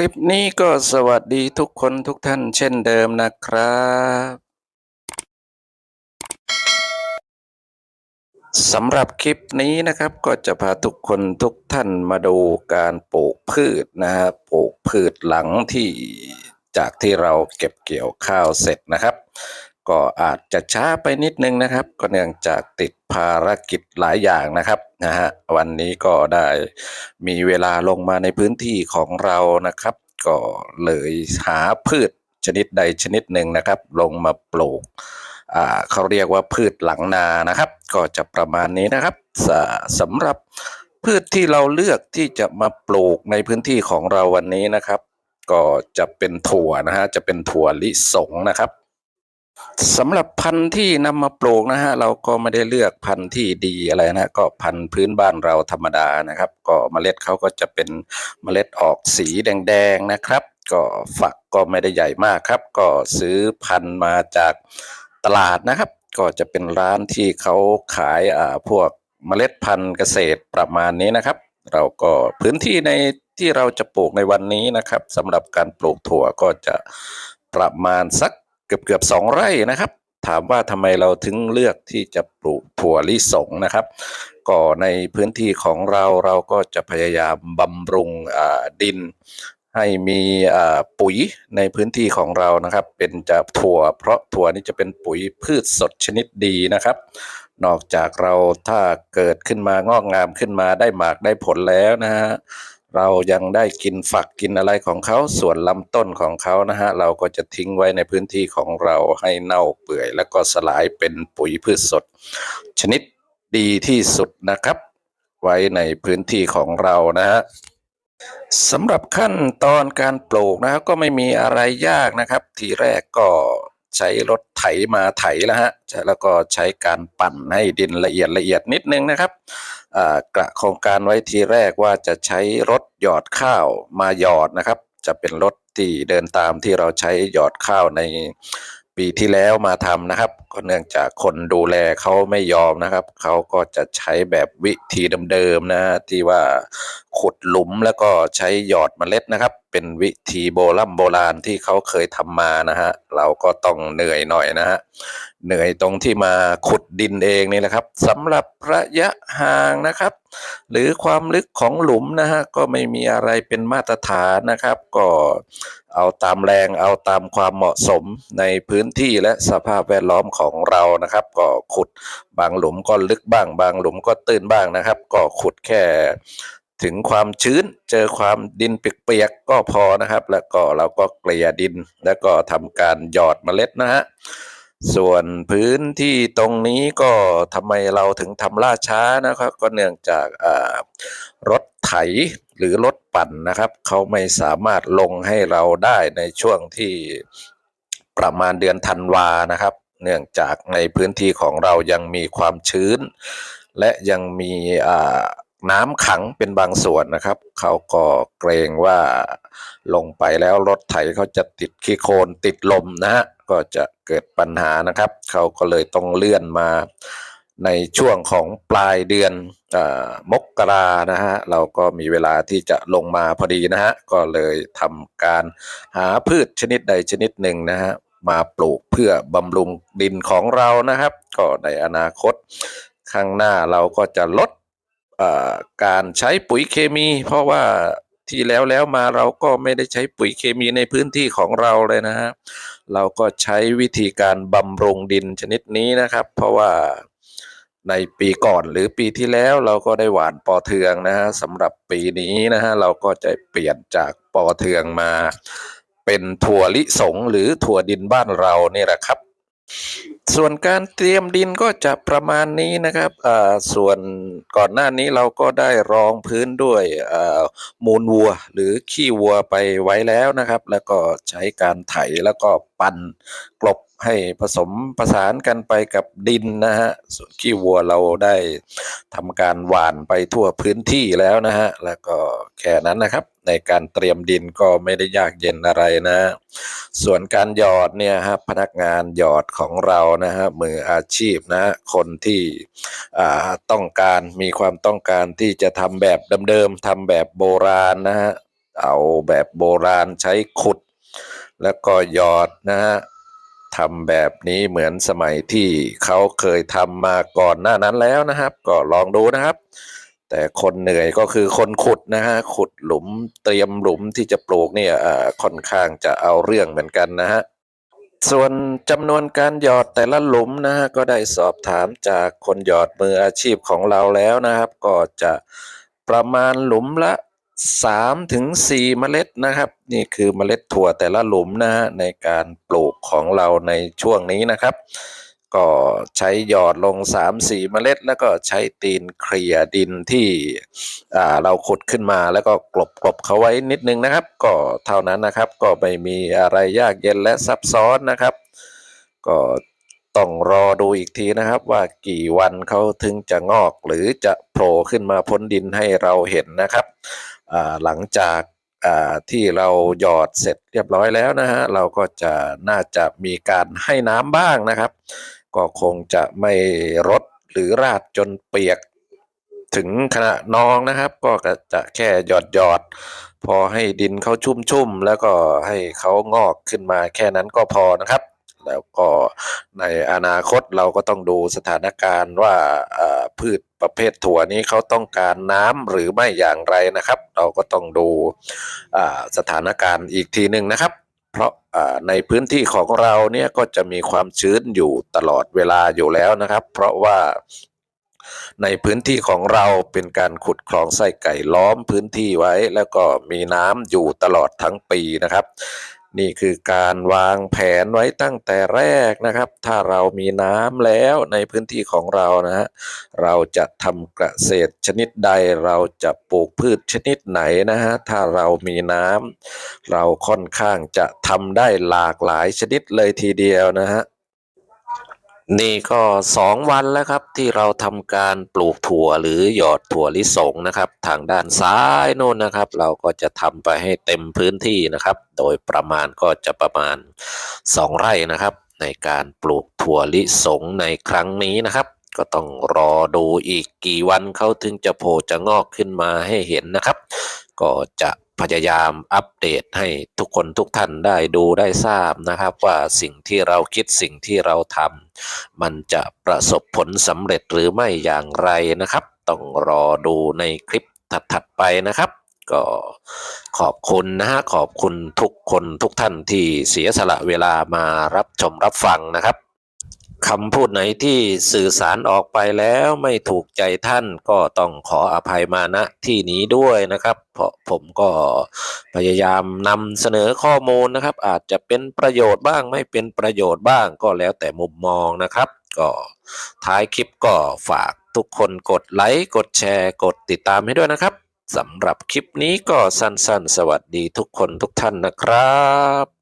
ลิปนี้ก็สวัสดีทุกคนทุกท่านเช่นเดิมนะครับสำหรับคลิปนี้นะครับก็จะพาทุกคนทุกท่านมาดูการปลูกพืชนะฮะปลูกพืชหลังที่จากที่เราเก็บเกี่ยวข้าวเสร็จนะครับ ก็อาจจะช้าไปนิดนึงนะครับ ก็เนื่องจากติดภารกิจหลายอย่างนะครับนะฮะวันนี้ก็ได้มีเวลาลงมาในพื้นที่ของเรานะครับ ก็เลยหาพืชชนิดใดชนิดหนึ่งนะครับ ลงมาปลูกอ่าเขาเรียกว่าพืชหลังนานะครับ ก็จะประมาณนี้นะครับสสำหรับพืชที่เราเลือกที่จะมาปลูกในพื้นที่ของเราวันนี้นะครับ ก็จะเป็นถั่วนะฮะจะเป็นถั่วลิสงนะครับ สำหรับพันธุ์ที่นำมาปลูกนะฮะเราก็ไม่ได้เลือกพันธุ์ที่ดีอะไรนะก็พันธุ์พื้นบ้านเราธรรมดานะครับ ก็เมล็ดเขาก็จะเป็นเมล็ดออกสีแดงๆนะครับ ก็ฝักก็ไม่ได้ใหญ่มากครับ ก็ซื้อพันธุ์มาจากตลาดนะครับ ก็จะเป็นร้านที่เขาขายอ่าพวกเมล็ดพันธุ์เกษตรประมาณนี้นะครับ เราก็พื้นที่ในที่เราจะปลูกในวันนี้นะครับสำหรับการปลูกถั่วก็จะประมาณสัก เกือบเกือบสองไร่นะครับ ถามว่าทำไมเราถึงเลือกที่จะปลูกถั่วลิสงนะครับ ก็ในพื้นที่ของเราเราก็จะพยายามบำรุงดินให้มีปุ๋ยในพื้นที่ของเรานะครับ เป็นจะถั่ว เพราะถั่วนี่จะเป็นปุ๋ยพืชสดชนิดดีนะครับ นอกจากเราถ้าเกิดขึ้นมางอกงามขึ้นมาได้หมากได้ผลแล้วนะฮะ เรายังได้กินฝักกินอะไรของเขาส่วนลำต้นของเขานะฮะเราก็จะทิ้งไว้ในพื้นที่ของเราให้เน่าเปื่อย แล้วก็สลายเป็นปุ๋ยพืชสด ชนิดดีที่สุดนะครับ ไว้ในพื้นที่ของเรานะฮะสำหรับขั้นตอนการปลูกนะครับก็ไม่มีอะไรยากนะครับ ทีแรกก็ใช้รถไถมาไถแล้วฮะแล้วก็ใช้การปั่นให้ดินละเอียดละเอียดนิดนึงนะครับ กระโครงการไว้ทีแรกว่าจะใช้รถหยอดข้าวมาหยอดนะครับ จะเป็นรถที่เดินตามที่เราใช้หยอดข้าวในปีที่แล้วมาทำนะครับก็เนื่องจากคนดูแลเขาไม่ยอมนะครับ เขาก็จะใช้แบบวิธีเดิมๆนะที่ว่าขุดหลุมแล้วก็ใช้หยอดเมล็ดนะครับ เป็นวิธีโบราณโบราณที่เขาเคยทำมานะฮะ เราก็ต้องเหนื่อยหน่อยนะฮะ เหนื่อยตรงที่มาขุดดินเองนี่แหละครับสำหรับระยะห่างนะครับ หรือความลึกของหลุมนะฮะ ก็ไม่มีอะไรเป็นมาตรฐานนะครับ ก็เอาตามแรงเอาตามความเหมาะสมในพื้นที่และสภาพแวดล้อมของเรานะครับ ก็ขุดบางหลุมก็ลึกบ้าง บางหลุมก็ตื้นบ้างนะครับ ก็ขุดแค่ ถึงความชื้นเจอความดินเปียกๆก็พอนะครับ แล้วก็เราก็เกลี่ยดิน แล้วก็ทำการหยอดเมล็ดนะฮะส่วนพื้นที่ตรงนี้ก็ทำไมเราถึงทำล่าช้านะครับ ก็เนื่องจากรถไถหรือรถปั่นนะครับเขาไม่สามารถลงให้เราได้ในช่วงที่ประมาณเดือนธันวานะครับ เนื่องจากในพื้นที่ของเรายังมีความชื้น และยังมีอ่า น้ำขังเป็นบางส่วนนะครับ เขาก็เกรงว่าลงไปแล้วรถไถเขาจะติดขี้โคลนติดลมนะฮะก็จะเกิดปัญหานะครับ เขาก็เลยต้องเลื่อนมาในช่วงของปลายเดือนอมกรานะฮะเราก็มีเวลาที่จะลงมาพอดีนะฮะก็เลยทำการหาพืชชนิดใดชนิดหนึ่งนะฮะมาปลูกเพื่อบำรุงดินของเรานะครับ ก็ในอนาคตข้างหน้าเราก็จะลด การใช้ปุ๋ยเคมี เพราะว่าที่แล้วแล้วมาเราก็ไม่ได้ใช้ปุ๋ยเคมีในพื้นที่ของเราเลยนะฮะเราก็ใช้วิธีการบำรุงดินชนิดนี้นะครับ เพราะว่าในปีก่อนหรือปีที่แล้วเราก็ได้หวานปอเทืองนะฮะสำหรับปีนี้นะฮะเราก็จะเปลี่ยนจากปอเทืองมา เป็นถั่วลิสงหรือถั่วดินบ้านเราเนี่ยแหละครับ ส่วนการเตรียมดินก็จะประมาณนี้นะครับอ่าส่วนก่อนหน้านี้เราก็ได้รองพื้นด้วยอ่ามูลวัวหรือขี้วัวไปไว้แล้วนะครับ แล้วก็ใช้การไถแล้วก็ปั่นกลบ ให้ผสมประสานกันไปกับดินนะฮะส่วนขี้วัวเราได้ทำการหว่านไปทั่วพื้นที่แล้วนะฮะแล้วก็แค่นั้นนะครับ ในการเตรียมดินก็ไม่ได้ยากเย็นอะไรนะ ส่วนการหยอดเนี่ยฮะพนักงานหยอดของเรานะฮะมืออาชีพนะคนที่ต้องการมีความต้องการที่จะทำแบบเดิมๆทำแบบโบราณนะฮะเอาแบบโบราณใช้ขุด แล้วก็หยอดนะฮะ ทำแบบนี้เหมือนสมัยที่เขาเคยทำมาก่อนหน้านั้นแล้วนะครับ ก็ลองดูนะครับ แต่คนเหนื่อยก็คือคนขุดนะฮะขุดหลุมเตรียมหลุมที่จะปลูกเนี่ยค่อนข้างจะเอาเรื่องเหมือนกันนะฮะส่วนจำนวนการหยอดแต่ละหลุมนะฮะก็ได้สอบถามจากคนหยอดมืออาชีพของเราแล้วนะครับ ก็จะประมาณหลุมละ 3ถึง4เมล็ดนะครับ นี่คือเมล็ดถั่วแต่ละหลุมนะฮะในการปลูกของเราในช่วงนี้นะครับ ก็ใช้หยอดลง 3-4 เมล็ด แล้วก็ใช้ตีนเคลียดินที่เราขุดขึ้นมาแล้วก็กลบกลบเขาไว้นิดนึงนะครับ ก็เท่านั้นนะครับก็ไม่มีอะไรยากเย็นและซับซ้อนนะครับ ก็ต้องรอดูอีกทีนะครับว่ากี่วันเขาถึงจะงอกหรือจะโผล่ขึ้นมาพ้นดินให้เราเห็นนะครับ หลังจากที่เราหยอดเสร็จเรียบร้อยแล้วนะฮะเราก็จะน่าจะมีการให้น้ำบ้างนะครับ ก็คงจะไม่รดหรือราดจนเปียกถึงขณะนองนะครับ ก็จะแค่หยอดหยอดพอให้ดินเขาชุ่มๆแล้วก็ให้เขางอกขึ้นมาแค่นั้นก็พอนะครับ แล้วก็ในอนาคตเราก็ต้องดูสถานการณ์ว่าพืชประเภทถั่วนี้เขาต้องการน้ำหรือไม่อย่างไรนะครับ เราก็ต้องดูสถานการณ์อีกทีหนึ่งนะครับ เพราะในพื้นที่ของเราเนี่ยก็จะมีความชื้นอยู่ตลอดเวลาอยู่แล้วนะครับ เพราะว่าในพื้นที่ของเราเป็นการขุดคลองไส้ไก่ล้อมพื้นที่ไว้ แล้วก็มีน้ำอยู่ตลอดทั้งปีนะครับ นี่คือการวางแผนไว้ตั้งแต่แรกนะครับ ถ้าเรามีน้ำแล้วในพื้นที่ของเรานะฮะเราจะทำเกษตรชนิดใด เราจะปลูกพืชชนิดไหนนะฮะถ้าเรามีน้ำเราค่อนข้างจะทำได้หลากหลายชนิดเลยทีเดียวนะฮะ นี่ก็สองวันแล้วครับที่เราทำการปลูกถั่วหรือหยอดถั่วลิสงนะครับ ทางด้านซ้ายโน่นนะครับ เราก็จะทำไปให้เต็มพื้นที่นะครับ โดยประมาณก็จะประมาณสองไร่นะครับ ในการปลูกถั่วลิสงในครั้งนี้นะครับ ก็ต้องรอดูอีกกี่วันเขาถึงจะโผล่จะงอกขึ้นมาให้เห็นนะครับ ก็จะพยายามอัปเดตให้ทุกคนทุกท่านได้ดูได้ทราบนะครับ ว่าสิ่งที่เราคิดสิ่งที่เราทำ มันจะประสบผลสำเร็จหรือไม่อย่างไรนะครับ ต้องรอดูในคลิปถัดๆไปนะครับก็ขอบคุณนะฮะขอบคุณทุกคนทุกท่านที่เสียสละเวลามารับชมรับฟังนะครับ คำพูดไหนที่สื่อสารออกไปแล้วไม่ถูกใจท่านก็ต้องขออภัยมาณที่นี้ด้วยนะครับ เพราะผมก็พยายามนำเสนอข้อมูลนะครับ อาจจะเป็นประโยชน์บ้างไม่เป็นประโยชน์บ้างก็แล้วแต่มุมมองนะครับ ก็ท้ายคลิปก็ฝากทุกคนกดไลค์กดแชร์ กดติดตามให้ด้วยนะครับสำหรับคลิปนี้ก็สั้นๆ สวัสดีทุกคนทุกท่านนะครับ